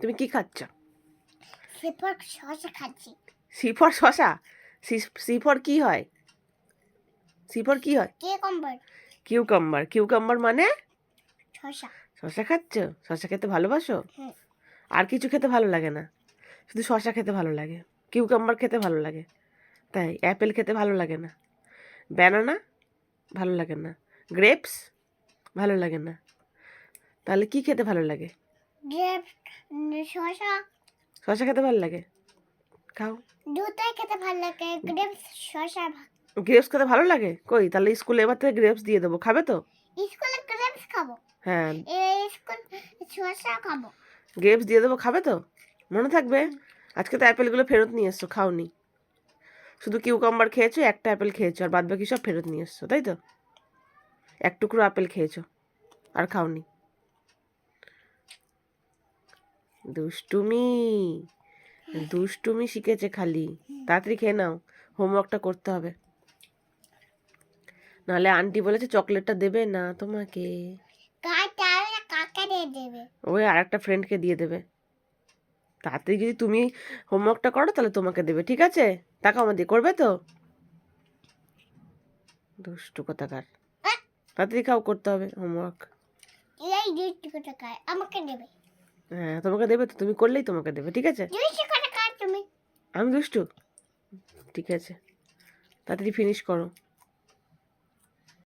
তুমি কি খাচ্ছ? সেপর শসা খাচ্ছি। সিফর শশা? সিফর কি হয়? সিফর কি হয়? কে কম্বর কিউকাম্বার। কিউকাম্বার মানে? শসা শশা খাচ্ছ? শশা খেতে ভালোবাসো? আর কিছু খেতে ভালো লাগে না? শুধু শশা খেতে ভালো লাগে। কিউকাম্বার খেতে ভালো লাগে। তাই অ্যাপেল খেতে ভালো লাগে না। ব্যানানা? ভালো লাগে না। গ্রেপস? ভালো লাগে না। তাহলে কি খেতে ভালো লাগে? শসা। শশা খেতে ভালো লাগে? খাও। দুটাই খেতে ভালো লাগে গ্রেপ শসা গ্রেপস খেতে ভালো লাগে? কই তাহলে স্কুলে এবার থেকে গ্রেপস দিয়ে দেবো। খাবে তো? স্কুলে গ্রেপস খাব। হ্যাঁ। স্কুল শসা খাব। গ্রেপস দিয়ে দেবো। খাবে তো? মনে থাকবে? আজকে তো অ্যাপেলগুলো ফেরত নিয়ে এসছো খাওনি। শুধু কিউকাম্বার খেয়েছো একটা অ্যাপেল খেয়েছো আর বাদ বাকি সব ফেরত নিয়ে এসছো তাই তো? এক টুকরো আপেল খেয়েছো আর খাওনি। দুষ্টুমি। দুষ্টুমি শিখেছে খালি। তাড়াতাড়ি খেয়ে নাও হোমওয়ার্কটা করতে হবে। নাহলে আন্টি বলেছে চকলেটটা দেবে না তোমাকে। দিয়ে ওই আর একটা ফ্রেন্ডকে দিয়ে দেবে। তাড়াতাড়ি যদি তুমি হোমওয়ার্কটা করো তাহলে তোমাকে দেবে ঠিক আছে? টাকা আমাদের করবে তো? দুষ্টু কোথাকার! তাড়াতাড়ি খাও করতে হবে হোমওয়ার্ক। আমাকে দেবে। হ্যাঁ তোমাকে দেবে তো তুমি করলেই তোমাকে দেবে ঠিক আছে? আমি দুষ্টু। ঠিক আছে। তাড়াতাড়ি ফিনিশ করো।